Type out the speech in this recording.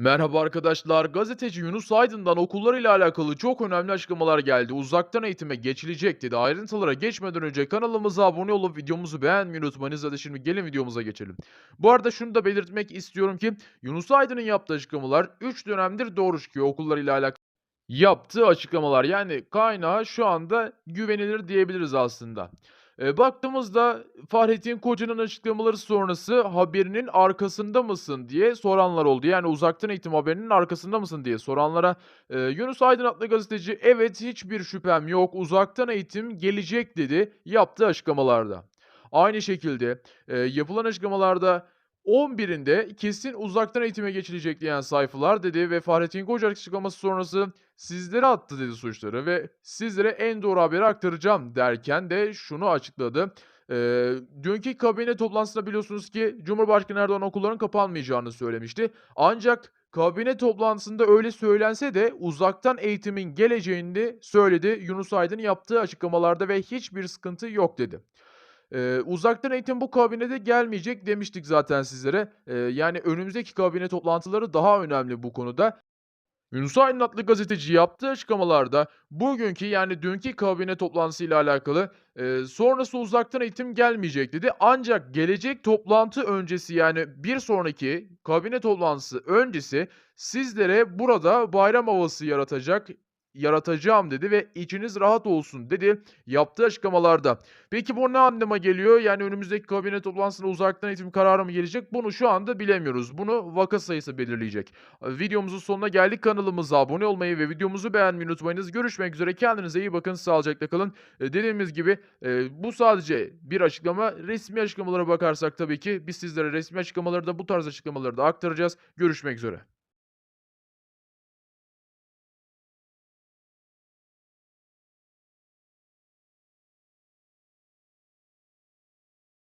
Merhaba arkadaşlar. Gazeteci Yunus Aydın'dan okullarıyla alakalı çok önemli açıklamalar geldi. Uzaktan eğitime geçilecek dedi. Ayrıntılara geçmeden önce kanalımıza abone olup videomuzu beğenmeyi unutmayınız. Hadi şimdi gelin videomuza geçelim. Bu arada şunu da belirtmek istiyorum ki Yunus Aydın'ın yaptığı açıklamalar 3 dönemdir doğru çıkıyor okullarıyla alakalı. Yaptığı açıklamalar yani kaynağı şu anda güvenilir diyebiliriz aslında. Eee, baktığımızda Fahrettin Koca'nın açıklamaları sonrası haberinin arkasında mısın diye soranlar oldu. Yani uzaktan eğitim haberinin arkasında mısın diye soranlara eee, Yunus Aydın adlı gazeteci evet hiçbir şüphem yok uzaktan eğitim gelecek dedi yaptığı açıklamalarda. Aynı şekilde eee, yapılan açıklamalarda 11'inde kesin uzaktan eğitime geçilecek diyen sayfalar dedi ve Fahrettin Koca açıklaması sonrası sizlere attı dedi suçları ve sizlere en doğru haberi aktaracağım derken de şunu açıkladı. Eee, dünkü kabine toplantısında biliyorsunuz ki Cumhurbaşkanı Erdoğan okulların kapanmayacağını söylemişti. Ancak kabine toplantısında öyle söylense de uzaktan eğitimin geleceğini söyledi. Yunus Aydın yaptığı açıklamalarda ve hiçbir sıkıntı yok dedi. Eee, uzaktan eğitim bu kabinede gelmeyecek demiştik zaten sizlere. Eee, yani önümüzdeki kabine toplantıları daha önemli bu konuda. Yunus Aydın adlı gazeteci yaptığı açıklamalarda bugünkü yani dünkü kabine toplantısıyla alakalı eee, sonrası uzaktan eğitim gelmeyecek dedi. Ancak gelecek toplantı öncesi yani bir sonraki kabine toplantısı öncesi sizlere burada bayram havası yaratacak yaratacağım dedi ve içiniz rahat olsun dedi yaptığı açıklamalarda. Peki bu ne anlama geliyor? Yani önümüzdeki kabine toplantısında uzaktan eğitim kararı mı gelecek? Bunu şu anda bilemiyoruz. Bunu vaka sayısı belirleyecek. Videomuzun sonuna geldik. Kanalımıza abone olmayı ve videomuzu beğenmeyi unutmayınız. Görüşmek üzere. Kendinize iyi bakın. Sağlıcakla kalın. E, dediğimiz gibi e, bu sadece bir açıklama. Resmi açıklamalara bakarsak tabii ki biz sizlere resmi açıklamaları da bu tarz açıklamaları da aktaracağız. Görüşmek üzere.